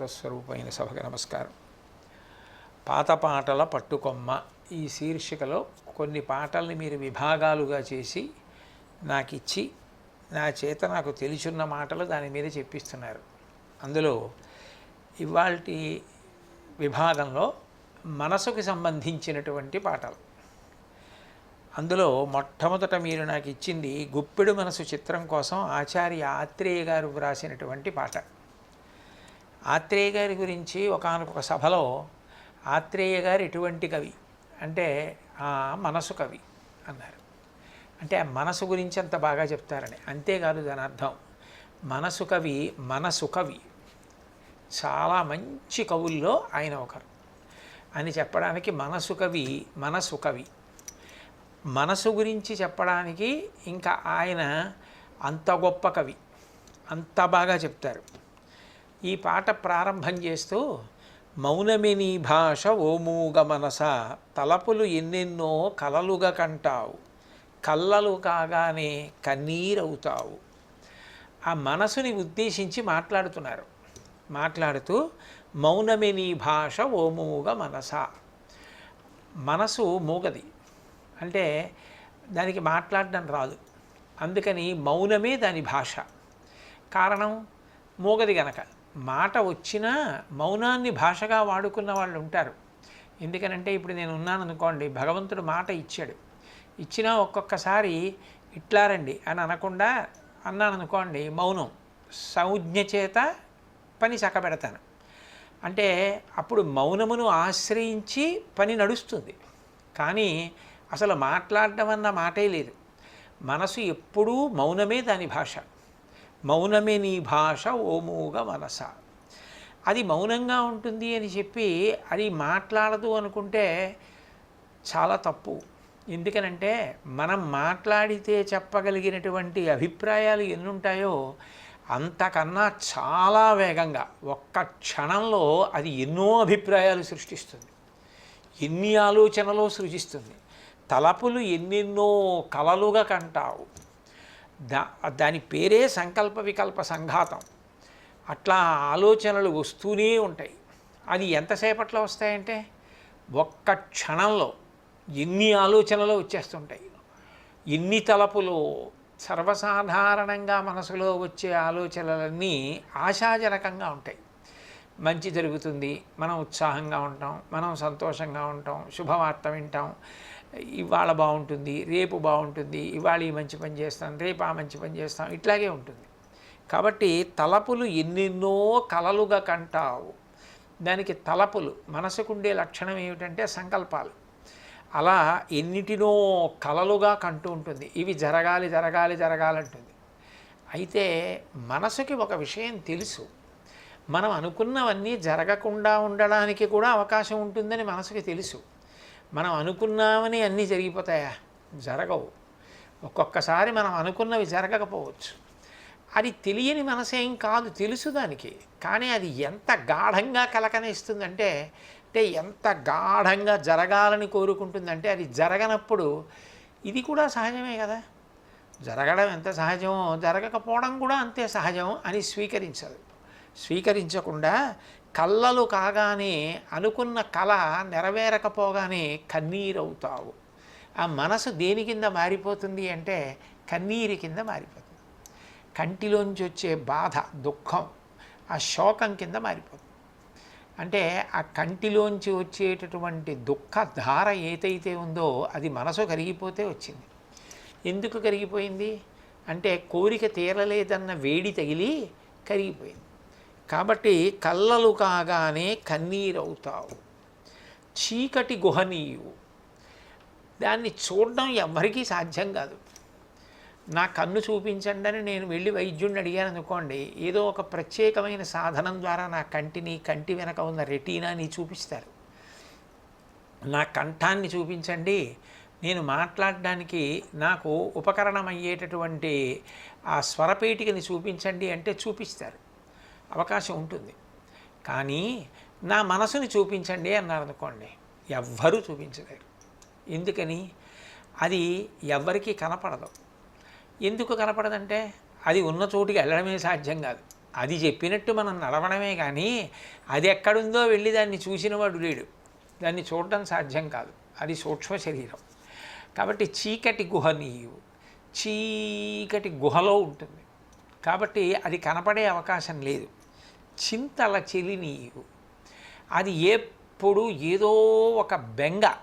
ఈశ్వర స్వరూపమైన సభకు నమస్కారం. పాత పాటల పట్టుకొమ్మ ఈ శీర్షికలో కొన్ని పాటల్ని మీరు విభాగాలుగా చేసి నాకు ఇచ్చి నా చేత నాకు తెలిసున్న మాటలు దాని మీద చెప్పిస్తున్నారు. అందులో ఇవాల్టి విభాగంలో మనసుకు సంబంధించినటువంటి పాటలు. అందులో మొట్టమొదట మీరు నాకు ఇచ్చింది గుప్పెడు మనసు చిత్రం కోసం ఆచార్య ఆత్రేయ గారు వ్రాసినటువంటి పాట. ఆత్రేయ గారి గురించి ఒకనొక సభలో ఆత్రేయ గారు ఎటువంటి కవి. అంటే ఆ మనసు కవి అన్నారు. అంటే ఆ మనసు గురించి అంత బాగా చెప్తారని. అంతేకాదు దాని అర్థం. మనసు కవి మనసు కవి. చాలా మంచి కవుల్లో ఆయన ఒకరు. అని చెప్పడానికి మనసు కవి మనసు కవి. మనసు గురించి చెప్పడానికి ఇంకా ఆయన అంత గొప్ప కవి. అంత బాగా చెప్తారు. ఈ పాట ప్రారంభం చేస్తూ మౌనమిని భాష ఓమూగ మనస తలపులు ఎన్నెన్నో కలలుగా కంటావు కళ్ళలు కాగానే కన్నీరవుతావు. ఆ మనసుని ఉద్దేశించి మాట్లాడుతున్నారు. మాట్లాడుతూ మౌనమిని భాష ఓమూగ మనస. మనసు మూగది. అంటే దానికి మాట్లాడడం రాదు. అందుకని మౌనమే దాని భాష. కారణం మూగది గనక. మాట వచ్చినా మౌనాన్ని భాషగా వాడుకున్న వాళ్ళు ఉంటారు. ఎందుకనంటే ఇప్పుడు నేను ఉన్నాను అనుకోండి భగవంతుడు మాట ఇచ్చాడు. ఇచ్చినా ఒక్కొక్కసారి ఇట్లా రండి అని అనకుండా అన్నాను అనుకోండి మౌనం సంజ్ఞ చేత పని చక్కబెడతాను. అంటే అప్పుడు మౌనమును ఆశ్రయించి పని నడుస్తుంది. కానీ అసలు మాట్లాడడం అన్న మాటే లేదు. మనసు ఎప్పుడూ మౌనమే దాని భాష. మౌనమే నీ భాష ఓమూగ మనస. అది మౌనంగా ఉంటుంది అని చెప్పి అది మాట్లాడదు అనుకుంటే చాలా తప్పు. ఎందుకనంటే మనం మాట్లాడితే చెప్పగలిగినటువంటి అభిప్రాయాలు ఎన్నుంటాయో అంతకన్నా చాలా వేగంగా ఒక్క క్షణంలో అది ఎన్నో అభిప్రాయాలు సృష్టిస్తుంది. ఎన్ని ఆలోచనలు సృజిస్తుంది. తలపులు ఎన్నెన్నో కలలుగా కంటావు. దా దాని పేరే సంకల్ప వికల్ప సంఘాతం. అట్లా ఆలోచనలు వస్తూనే ఉంటాయి. అది ఎంతసేపట్లో వస్తాయంటే ఒక్క క్షణంలో ఎన్ని ఆలోచనలు వచ్చేస్తుంటాయి. ఎన్ని తలపులు సర్వసాధారణంగా మనసులో వచ్చే ఆలోచనలన్నీ ఆశాజనకంగా ఉంటాయి. మంచి జరుగుతుంది మనం ఉత్సాహంగా ఉంటాం మనం సంతోషంగా ఉంటాం శుభవార్త వింటాం ఇవాళ బాగుంటుంది రేపు బాగుంటుంది ఇవాళ ఈ మంచి పని చేస్తాం రేపు ఆ మంచి పని చేస్తాం ఇట్లాగే ఉంటుంది. కాబట్టి తలపులు ఎన్నెన్నో కలలుగా కంటావు. దానికి తలపులు మనసుకుండే లక్షణం ఏమిటంటే సంకల్పాలు. అలా ఎన్నిటినో కలలుగా కంటూ ఉంటుంది. ఇవి జరగాలి జరగాలి జరగాలంటుంది. అయితే మనసుకి ఒక విషయం తెలుసు. మనం అనుకున్నవన్నీ జరగకుండా ఉండడానికి కూడా అవకాశం ఉంటుందని మనసుకి తెలుసు. మనం అనుకున్నామని అన్నీ జరిగిపోతాయా? జరగవు. ఒక్కొక్కసారి మనం అనుకున్నవి జరగకపోవచ్చు. అది తెలియని మనసేం కాదు తెలుసు దానికి. కానీ అది ఎంత గాఢంగా కలకనిస్తుందంటే అంటే ఎంత గాఢంగా జరగాలని కోరుకుంటుందంటే అది జరగనప్పుడు ఇది కూడా సహజమే కదా. జరగడం ఎంత సహజమో జరగకపోవడం కూడా అంతే సహజం అని స్వీకరించదు. స్వీకరించకుండా కళ్ళలు కాగానే అనుకున్న కళ నెరవేరకపోగానే కన్నీరవుతావు. ఆ మనసు దేని కింద మారిపోతుంది అంటే కన్నీరు కింద మారిపోతుంది. కంటిలోంచి వచ్చే బాధ దుఃఖం ఆ శోకం కింద మారిపోతుంది. అంటే ఆ కంటిలోంచి వచ్చేటటువంటి దుఃఖ ధార ఏదైతే ఉందో అది మనసు కరిగిపోతే వచ్చింది. ఎందుకు కరిగిపోయింది? అంటే కోరిక తీరలేదన్న వేడి తగిలి కరిగిపోయింది. కాబట్టి కళ్ళలు కాగానే కన్నీరవుతావు. చీకటి గుహనీయు దాన్ని చూడడం ఎవ్వరికీ సాధ్యం కాదు. నా కన్ను చూపించండి అని నేను వెళ్ళి వైద్యుడిని అడిగాను అనుకోండి ఏదో ఒక ప్రత్యేకమైన సాధనం ద్వారా నా కంటిని కంటి వెనక ఉన్న రెటీనాని చూపిస్తారు. నా కంఠాన్ని చూపించండి. నేను మాట్లాడడానికి నాకు ఉపకరణం అయ్యేటటువంటి ఆ స్వరపేటికని చూపించండి అంటే చూపిస్తారు. అవకాశం ఉంటుంది. కానీ నా మనసుని చూపించండి అన్నారు అనుకోండి. ఎవ్వరూ చూపించలేరు. ఎందుకని? అది ఎవ్వరికీ కనపడదు. ఎందుకు కనపడదంటే అది ఉన్న చోటుకి వెళ్ళడమే సాధ్యం కాదు. అది చెప్పినట్టు మనం నడవడమే కానీ అది ఎక్కడుందో వెళ్ళి దాన్ని చూసినవాడు లేడు. దాన్ని చూడడం సాధ్యం కాదు. అది సూక్ష్మ శరీరం. కాబట్టి చీకటి గుహ నీవు. చీకటి గుహలో ఉంటుంది. కాబట్టి అది కనపడే అవకాశం లేదు. చింతల చెలి నీవు అది ఎప్పుడు ఏదో ఒక బెంగ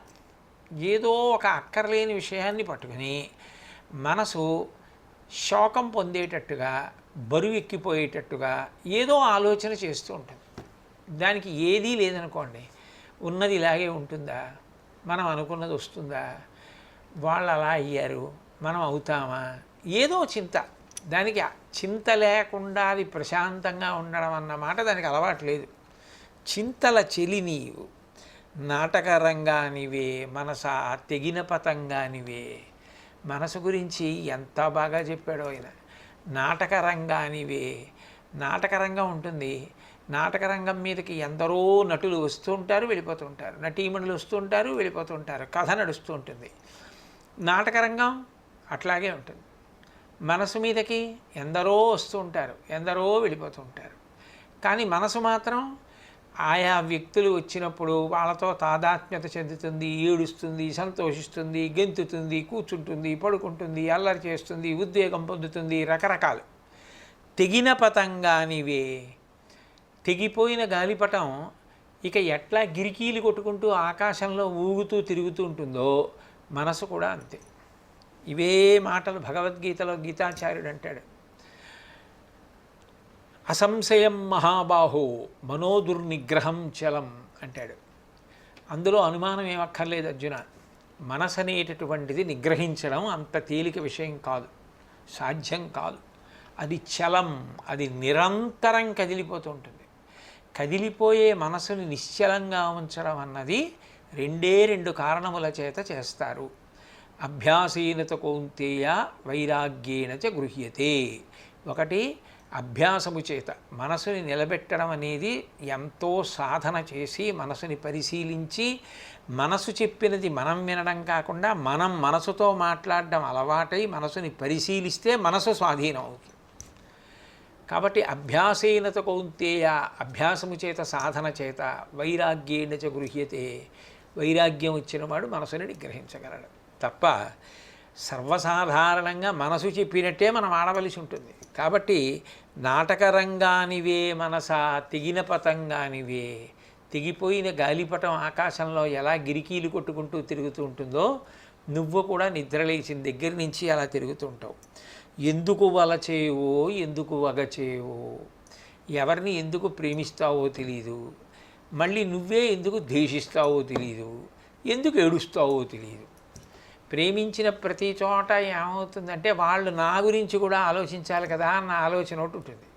ఏదో ఒక అక్కర్లేని విషయాన్ని పట్టుకుని మనసు శోకం పొందేటట్టుగా బరువు ఎక్కిపోయేటట్టుగా ఏదో ఆలోచన చేస్తూ ఉంటుంది. దానికి ఏదీ లేదనుకోండి ఉన్నది ఇలాగే ఉంటుందా? మనం అనుకున్నది వస్తుందా? వాళ్ళు అలా అయ్యారు మనం అవుతామా? ఏదో చింత. దానికి చింత లేకుండా అది ప్రశాంతంగా ఉండడం అన్నమాట దానికి అలవాటు లేదు. చింతల చెలి నీవు నాటక మనస తెగిన పతంగానివే. మనసు గురించి ఎంత బాగా చెప్పాడో ఆయన. నాటకరంగానివే రంగానివే. ఉంటుంది. నాటకరంగం మీదకి ఎందరో నటులు వస్తూ ఉంటారు వెళ్ళిపోతూ ఉంటారు. నటీమణులు వస్తూ ఉంటారు వెళ్ళిపోతూ ఉంటారు. కథ నడుస్తూ ఉంటుంది. నాటకరంగం అట్లాగే ఉంటుంది. మనసు మీదకి ఎందరో వస్తూ ఉంటారు ఎందరో వెళ్ళిపోతూ ఉంటారు. కానీ మనసు మాత్రం ఆయా వ్యక్తులు వచ్చినప్పుడు వాళ్ళతో తాదాత్మ్యత చెందుతుంది ఏడుస్తుంది సంతోషిస్తుంది గెంతుతుంది కూర్చుంటుంది పడుకుంటుంది అల్లరి చేస్తుంది ఉద్వేగం పొందుతుంది రకరకాలు. తెగిన పతంగానివే తెగిపోయిన గాలిపటం ఇక ఎట్లా గిరికీలు కొట్టుకుంటూ ఆకాశంలో ఊగుతూ తిరుగుతూ ఉంటుందో మనసు కూడా అంతే. ఇవే మాటలు భగవద్గీతలో గీతాచార్యుడు అంటాడు. అసంశయం మహాబాహో మనోదుర్నిగ్రహం చలం అంటాడు. అందులో అనుమానం ఏమక్కర్లేదు అర్జున. మనసు అనేటటువంటిది నిగ్రహించడం అంత తేలిక విషయం కాదు. సాధ్యం కాదు. అది చలం అది నిరంతరం కదిలిపోతూ ఉంటుంది. కదిలిపోయే మనసుని నిశ్చలంగా ఉంచడం అన్నది రెండే రెండు కారణముల చేత చేస్తారు. అభ్యాసీనత కౌంతేయ వైరాగ్యేన చ గృహ్యతే. ఒకటి అభ్యాసము చేత మనసుని నిలబెట్టడం అనేది ఎంతో సాధన చేసి మనసుని పరిశీలించి మనసు చెప్పినది మనం వినడం కాకుండా మనం మనసుతో మాట్లాడడం అలవాటై మనసుని పరిశీలిస్తే మనసు స్వాధీనం అవుతుంది కాబట్టి అభ్యాసీనత కౌంతేయ అభ్యాసము చేత సాధన చేత వైరాగ్యేణ చ గృహ్యతే. వైరాగ్యం వచ్చినవాడు మనసుని నిగ్రహించగలడు. తప్ప సర్వసాధారణంగా మనసు చెప్పినట్టే మనం ఆడవలసి ఉంటుంది. కాబట్టి నాటకరంగానివే మనస తెగిన పతంగానివే తెగిపోయిన గాలిపటం ఆకాశంలో ఎలా గిరికీలు కొట్టుకుంటూ తిరుగుతూ ఉంటుందో నువ్వు కూడా నిద్రలేచిన దగ్గర నుంచి అలా తిరుగుతుంటావు ఎందుకు వలచేవో ఎందుకు వగచేవో ఎవరిని ఎందుకు ప్రేమిస్తావో తెలియదు మళ్ళీ నువ్వే ఎందుకు ద్వేషిస్తావో తెలియదు ఎందుకు ఏడుస్తావో తెలియదు ప్రేమించిన ప్రతి చోట ఏమవుతుందంటే వాళ్ళు నా గురించి కూడా ఆలోచించాలి కదా అన్న ఆలోచన ఒకటి ఉంటుంది.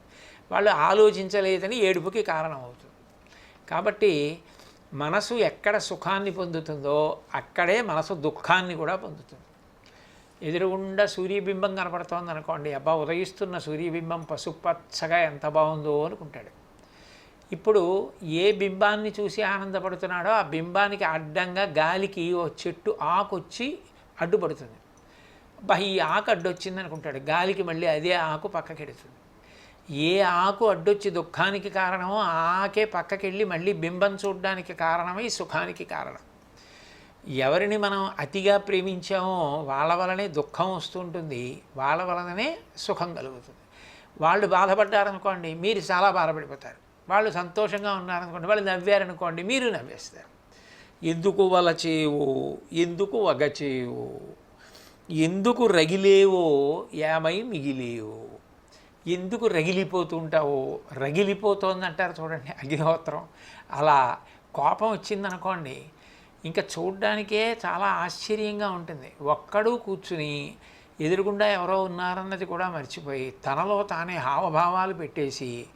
వాళ్ళు ఆలోచించలేదని ఏడుపుకి కారణం అవుతుంది కాబట్టి మనసు ఎక్కడ సుఖాన్ని పొందుతుందో అక్కడే మనసు దుఃఖాన్ని కూడా పొందుతుంది. ఎదురుగుండా సూర్యబింబం కనపడుతోంది అనుకోండి అబ్బా ఉదయిస్తున్న సూర్యబింబం పసుపచ్చగా ఎంత బాగుందో అనుకుంటాడు. ఇప్పుడు ఏ బింబాన్ని చూసి ఆనందపడుతున్నాడో ఆ బింబానికి అడ్డంగా గాలికి ఓ చెట్టు ఆకొచ్చి అడ్డుపడుతుంది. అబ్బా ఈ ఆకు అడ్డొచ్చింది అనుకుంటాడు. గాలికి మళ్ళీ అదే ఆకు పక్కకెడుతుంది. ఏ ఆకు అడ్డొచ్చి దుఃఖానికి కారణమో ఆ ఆకే పక్కకెళ్ళి మళ్ళీ బింబం చూడడానికి కారణమై సుఖానికి కారణం. ఎవరిని మనం అతిగా ప్రేమించామో వాళ్ళ వలనే దుఃఖం వస్తుంటుంది. వాళ్ళ వలననే సుఖం కలుగుతుంది. వాళ్ళు బాధపడ్డారనుకోండి మీరు చాలా బాధపడిపోతారు. వాళ్ళు సంతోషంగా ఉన్నారనుకోండి వాళ్ళు నవ్వారనుకోండి మీరు నవ్వేస్తారు. ఎందుకు వలచేవో? ఎందుకు వగచేవో? ఎందుకు రగిలేవో? ఏమై మిగిలేవో? ఎందుకు రగిలిపోతుంటావో? రగిలిపోతోంది అంటారు చూడండి అగ్నిహోత్రం. అలా కోపం వచ్చిందనుకోండి ఇంకా చూడ్డానికే చాలా ఆశ్చర్యంగా ఉంటుంది. ఒక్కడూ కూర్చుని ఎదురుగుండా ఎవరో ఉన్నారన్నది కూడా మర్చిపోయి తనలో తానే హావభావాలు పెట్టేసి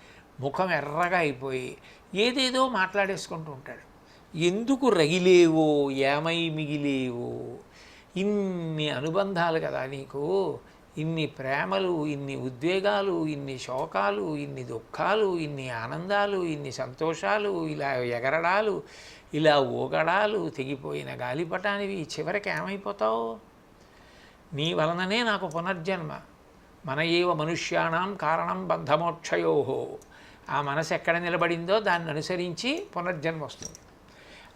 ముఖం ఎర్రగా అయిపోయి ఏదేదో మాట్లాడేసుకుంటూ ఉంటాడు. ఎందుకు రగిలేవో ఏమై మిగిలేవో? ఇన్ని అనుబంధాలు కదా నీకు. ఇన్ని ప్రేమలు ఇన్ని ఉద్వేగాలు ఇన్ని శోకాలు ఇన్ని దుఃఖాలు ఇన్ని ఆనందాలు ఇన్ని సంతోషాలు ఇలా ఎగరడాలు ఇలా ఊగడాలు తెగిపోయిన గాలిపటానివి చివరికి ఏమైపోతావు? నీ వలననే నాకు పునర్జన్మ. మన ఏవ మనుష్యాణం కారణం బంధమోక్షయోహో ఆ మనసు ఎక్కడ నిలబడిందో దాన్ని అనుసరించి పునర్జన్మ వస్తుంది.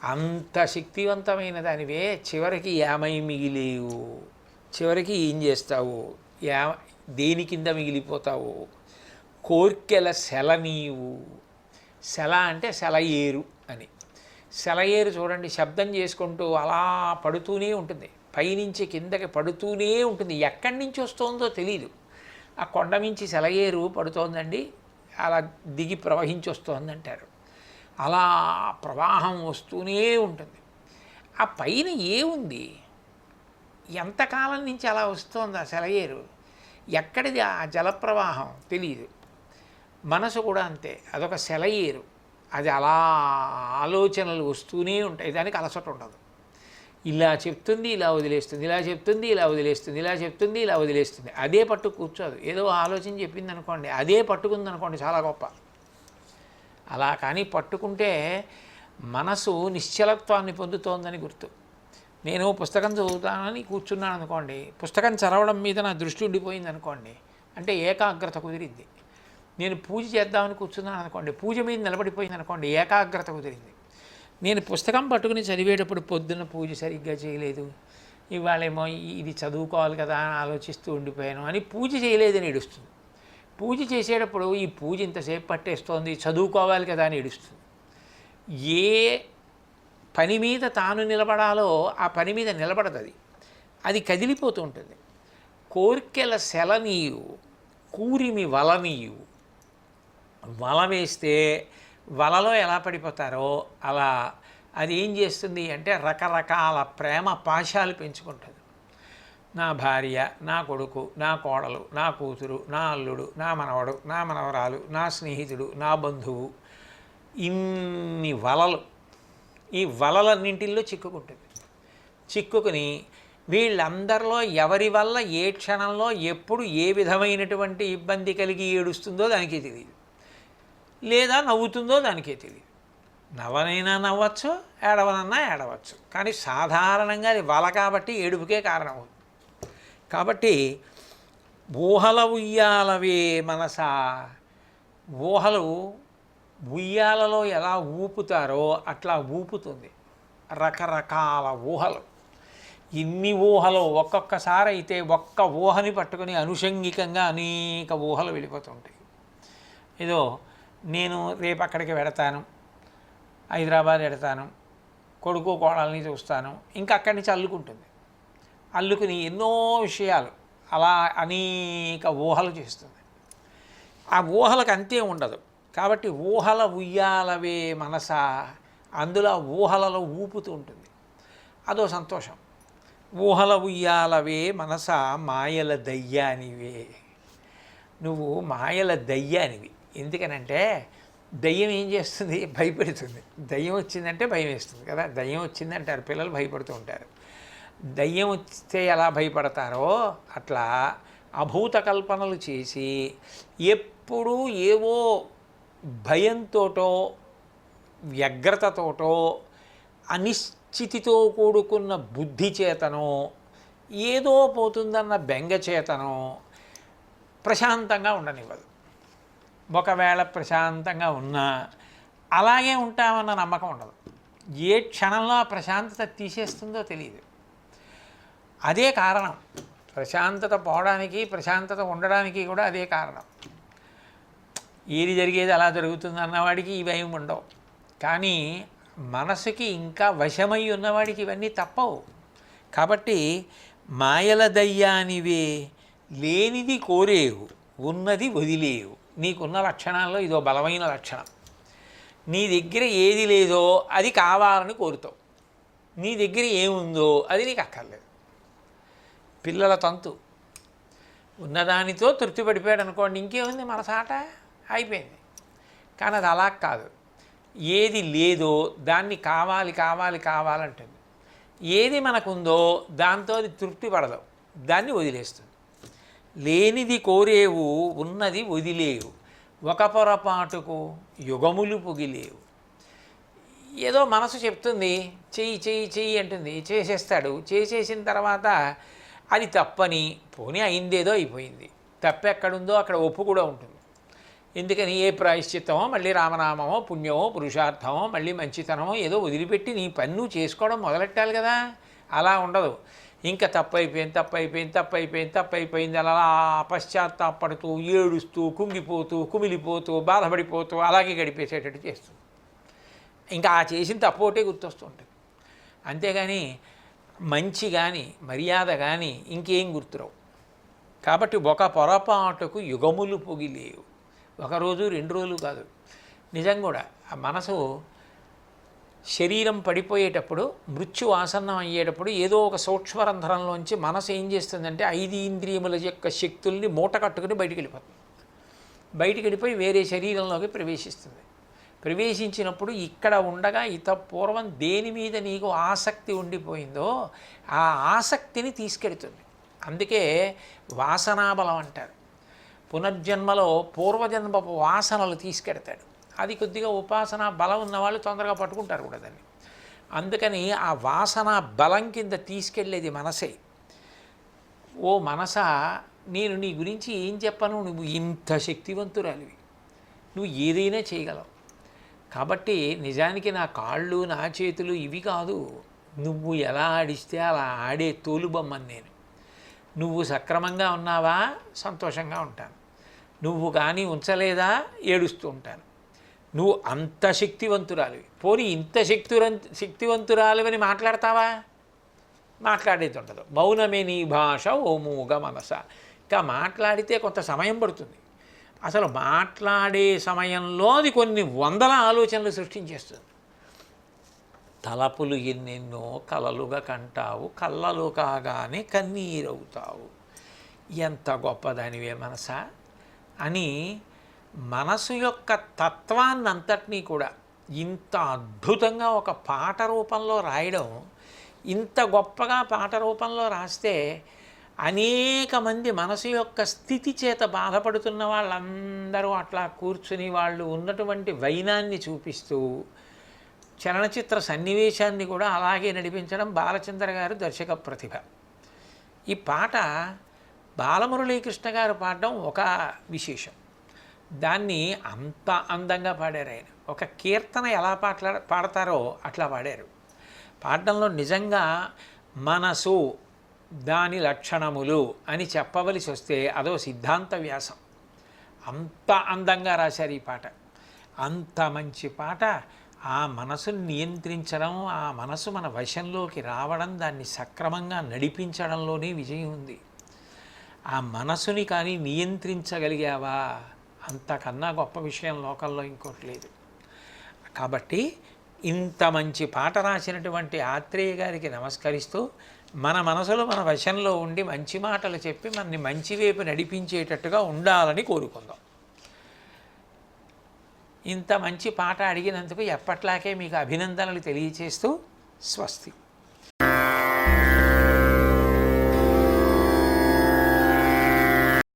అంత శక్తివంతమైన దానివే. చివరికి ఏమై మిగిలేవు. చివరికి ఏం చేస్తావు? యా దేని కింద మిగిలిపోతావు? కోర్కెల సెల నీవు. సెల అంటే సెలయేరు అని. సెలయేరు చూడండి శబ్దం చేసుకుంటూ అలా పడుతూనే ఉంటుంది. పైనుంచి కిందకి పడుతూనే ఉంటుంది. ఎక్కడి నుంచి వస్తుందో తెలియదు ఆ కొండ నుంచి సెలయేరు పడుతోందండి. అలా దిగి ప్రవహించి వస్తోంది అంటారు అలా ప్రవాహం వస్తూనే ఉంటుంది. ఆ పైన ఏముంది? ఎంతకాలం నుంచి అలా వస్తోంది ఆ సెలయేరు? ఎక్కడిది ఆ జలప్రవాహం? తెలియదు మనసు కూడా అంతే. అదొక సెలయేరు. అది అలా ఆలోచనలు వస్తూనే ఉంటాయి. దానికి అలసట ఉండదు. ఇలా చెప్తుంది ఇలా వదిలేస్తుంది. ఇలా చెప్తుంది ఇలా వదిలేస్తుంది. ఇలా చెప్తుంది ఇలా వదిలేస్తుంది. అదే పట్టు కూర్చోదు. ఏదో ఆలోచన చెప్పింది అనుకోండి అదే పట్టుకుంది అనుకోండి చాలా గొప్ప. అలా కానీ పట్టుకుంటే మనసు నిశ్చలత్వాన్ని పొందుతోందని గుర్తు. నేను పుస్తకం చదువుతానని కూర్చున్నాను అనుకోండి పుస్తకం చదవడం మీద నా దృష్టి ఉండిపోయింది అనుకోండి అంటే ఏకాగ్రత కుదిరింది. నేను పూజ చేద్దామని కూర్చున్నాను అనుకోండి పూజ మీద నిలబడిపోయింది అనుకోండి ఏకాగ్రత కుదిరింది. నేను పుస్తకం పట్టుకుని చదివేటప్పుడు పొద్దున్న పూజ సరిగ్గా చేయలేదు ఇవాళేమో ఇది చదువుకోవాలి కదా అని ఆలోచిస్తూ ఉండిపోయాను అని పూజ చేయలేదని ఏడుస్తుంది. పూజ చేసేటప్పుడు ఈ పూజ ఇంతసేపు పట్టేస్తోంది చదువుకోవాలి కదా అని ఏడుస్తుంది. ఏ పని మీద తాను నిలబడాలో ఆ పని మీద నిలబడదు అది. అది కదిలిపోతూ ఉంటుంది. కోర్కెల సెలనీయు కూరిమి వలనీయు. వల వేస్తే వలలో ఎలా పడిపోతారో అలా. అది ఏం చేస్తుంది అంటే రకరకాల ప్రేమ పాశాలు పెంచుకుంటుంది. నా భార్య నా కొడుకు నా కోడలు నా కూతురు నా అల్లుడు నా మనవడు నా మనవరాలు నా స్నేహితుడు నా బంధువు. ఇన్ని వలలు. ఈ వలలన్నింటిల్లో చిక్కుకుంటుంది. చిక్కుకుని వీళ్ళందరిలో ఎవరి వల్ల ఏ క్షణంలో ఎప్పుడు ఏ విధమైనటువంటి ఇబ్బంది కలిగి ఏడుస్తుందో దానికే తెలియదు లేదా నవ్వుతుందో దానికే తెలియదు నవ్వనైనా నవ్వచ్చు ఏడవనన్నా ఏడవచ్చు. కానీ సాధారణంగా అది వల కాబట్టి ఏడుపుకే కారణం అవుతుంది కాబట్టి ఊహల ఉయ్యాలవే మనసా. ఊహలు ఉయ్యాలలో ఎలా ఊపుతారో అట్లా ఊపుతుంది. రకరకాల ఊహలు. ఇన్ని ఊహలు ఒక్కొక్కసారి అయితే ఒక్క ఊహని పట్టుకొని అనుషంగికంగా అనేక ఊహలు వెళ్ళిపోతుంటాయి. ఏదో నేను రేపు అక్కడికి వెడతాను హైదరాబాద్ వెడతాను కొడుకు కోడల్ని చూస్తాను ఇంకా అక్కడి నుంచి అల్లుకుంటుంది. అల్లుకుని ఎన్నో విషయాలు అలా అనేక ఊహలు చేస్తుంది. ఆ ఊహలకు అంతే ఉండదు. కాబట్టి ఊహల ఉయ్యాలవే మనస అందులో ఊహలలో ఊపుతూ ఉంటుంది. అదో సంతోషం. ఊహల ఉయ్యాలవే మనస మాయల దయ్యానివే. నువ్వు మాయల దయ్యానివి. ఎందుకనంటే దయ్యం ఏం చేస్తుంది? భయపెడుతుంది. దయ్యం వచ్చిందంటే భయం వేస్తుంది కదా. దయ్యం వచ్చిందంటారు. పిల్లలు భయపడుతూ ఉంటారు. దయ్యం వస్తే ఎలా భయపడతారో అట్లా అభూత కల్పనలు చేసి ఎప్పుడూ ఏవో భయంతోటో వ్యగ్రతతోటో అనిశ్చితితో కూడుకున్న బుద్ధి చేతనో ఏదో పోతుందన్న బెంగ చేతనో ప్రశాంతంగా ఉండనివ్వదు. ఒకవేళ ప్రశాంతంగా ఉన్నా అలాగే ఉంటామన్న నమ్మకం ఉండదు. ఏ క్షణంలో ఆ ప్రశాంతత తీసేస్తుందో తెలియదు. అదే కారణం. ప్రశాంతత పోవడానికి ప్రశాంతత ఉండడానికి కూడా అదే కారణం. ఏది జరిగేది అలా జరుగుతుంది అన్నవాడికి ఈ భయం ఉండవు. కానీ మనసుకి ఇంకా వశమై ఉన్నవాడికి ఇవన్నీ తప్పవు. కాబట్టి మాయల దయ్యానివే లేనిది కోరేవు ఉన్నది వదిలేవు. నీకున్న లక్షణాల్లో ఇదో బలమైన లక్షణం. నీ దగ్గర ఏది లేదో అది కావాలని కోరుతావు. నీ దగ్గర ఏముందో అది నీకు అక్కర్లేదు. పిల్లల తంతు. ఉన్నదానితో తృప్తి పడిపోయాడు అనుకోండి ఇంకేముంది మన సాట? అయిపోయింది. కానీ అది అలా కాదు. ఏది లేదో దాన్ని కావాలి కావాలి కావాలంటుంది. ఏది మనకుందో దాంతో అది తృప్తి పడదు. దాన్ని వదిలేస్తుంది. లేనిది కోరేవు ఉన్నది వదిలేవు. ఒక పొరపాటుకు యుగములు పొగిలేవు. ఏదో మనసు చెప్తుంది చెయ్యి చెయ్యి చెయ్యి అంటుంది చేసేస్తాడు. చేసేసిన తర్వాత అది తప్పని పోనీ అయిందేదో అయిపోయింది. తప్పెక్కడుందో అక్కడ ఒప్పు కూడా ఉంటుంది. ఎందుకని ఏ ప్రాయశ్చిత్తమో మళ్ళీ రామనామమో పుణ్యమో పురుషార్థమో మళ్ళీ మంచితనమో ఏదో వదిలిపెట్టి నీ పన్ను చేసుకోవడం మొదలెట్టాలి కదా? అలా ఉండదు. ఇంకా తప్పైపోయింది తప్పైపోయింది తప్పైపోయింది తప్పైపోయింది అలా పశ్చాత్తాపడుతూ ఏడుస్తూ కుంగిపోతూ కుమిలిపోతూ బాధపడిపోతూ అలాగే గడిపేసేటట్టు చేస్తుంది. ఇంకా ఆ చేసిన తప్పు ఒకటే గుర్తొస్తుంటుంది అంతేగాని మంచి కానీ మర్యాద కానీ ఇంకేం గుర్తురావు. కాబట్టి ఒక పొరపాటుకు యుగములు పొగిలేవు. ఒకరోజు రెండు రోజులు కాదు. నిజం కూడా ఆ మనసు శరీరం పడిపోయేటప్పుడు మృత్యు ఆసన్నం అయ్యేటప్పుడు ఏదో ఒక సూక్ష్మరంధ్రంలోంచి మనసు ఏం చేస్తుందంటే ఐదు ఇంద్రియముల యొక్క శక్తుల్ని మూట కట్టుకుని బయటికి వెళ్ళిపోతుంది. బయటికి వెళ్ళిపోయి వేరే శరీరంలోకి ప్రవేశిస్తుంది. ప్రవేశించినప్పుడు ఇక్కడ ఉండగా ఇత పూర్వం దేని మీద నీకు ఆసక్తి ఉండిపోయిందో ఆ ఆసక్తిని తీసుకెడుతుంది అందుకే వాసనాబలం అంటారు. పునర్జన్మలో పూర్వజన్మ వాసనలు తీసుకెడతాడు. అది కొద్దిగా ఉపాసన బలం ఉన్నవాళ్ళు తొందరగా పట్టుకుంటారు కూడా దాన్ని. అందుకని ఆ వాసన బలం కింద తీసుకెళ్ళేది మనసే. ఓ మనస నేను నీ గురించి ఏం చెప్పను? నువ్వు ఇంత శక్తివంతురాలివి. నువ్వు ఏదైనా చేయగలవు. కాబట్టి నిజానికి నా కాళ్ళు నా చేతులు ఇవి కాదు. నువ్వు ఎలా ఆడిస్తే అలా ఆడే తోలుబొమ్మని నేను. నువ్వు సక్రమంగా ఉన్నావా? సంతోషంగా ఉంటాను. నువ్వు కానీ ఉంచలేదా? ఏడుస్తూ ఉంటాను. నువ్వు అంత శక్తివంతురాలివి. పోనీ ఇంత శక్తివంత శక్తివంతురాలివని మాట్లాడతావా? మాట్లాడేది ఉండదు. మౌనమే నీ భాష ఓ మూగ మనస. ఇంకా మాట్లాడితే కొంత సమయం పడుతుంది. అసలు మాట్లాడే సమయంలో అది కొన్ని వందల ఆలోచనలు సృష్టించేస్తుంది. తలపులు ఎన్నెన్నో కలలుగా కంటావు కళ్ళలు కాగానే కన్నీరవుతావు. ఎంత గొప్పదానివే మనసా? అని మనసు యొక్క తత్వాన్నంతటినీ కూడా ఇంత అద్భుతంగా ఒక పాట రూపంలో రాయడం ఇంత గొప్పగా పాట రూపంలో రాస్తే అనేక మంది మనసు యొక్క స్థితి చేత బాధపడుతున్న వాళ్ళందరూ అట్లా కూర్చుని వాళ్ళు ఉన్నటువంటి వైనాన్ని చూపిస్తూ చలనచిత్ర సన్నివేశాన్ని కూడా అలాగే నడిపించడం బాలచంద్ర గారు దర్శక ప్రతిభ. ఈ పాట బాలమురళీకృష్ణ గారు పాడడం ఒక విశేషం. దాన్ని అంత అందంగా పాడారు ఆయన. ఒక కీర్తన ఎలా పాటలా పాడతారో అట్లా పాడారు. పాడడంలో నిజంగా మనసు దాని లక్షణములు అని చెప్పవలసి వస్తే అదో సిద్ధాంత వ్యాసం. అంత అందంగా రాశారు ఈ పాట. అంత మంచి పాట ఆ మనసుని నియంత్రించడం ఆ మనసు మన వశంలోకి రావడం దాన్ని సక్రమంగా నడిపించడంలోనే విజయం ఉంది. ఆ మనసుని కానీ నియంత్రించగలిగావా? అంతకన్నా గొప్ప విషయం లోకంలో ఇంకోటి లేదు. కాబట్టి ఇంత మంచి పాట రాసినటువంటి ఆత్రేయ గారికి నమస్కరిస్తూ మన మనసులో మన వశంలో ఉండి మంచి మాటలు చెప్పి మనని మంచి వైపు నడిపించేటట్టుగా ఉండాలని కోరుకుందాం. ఇంత మంచి పాట అడిగినందుకు ఎప్పట్లాగే మీకు అభినందనలు తెలియచేస్తూ స్వస్తి.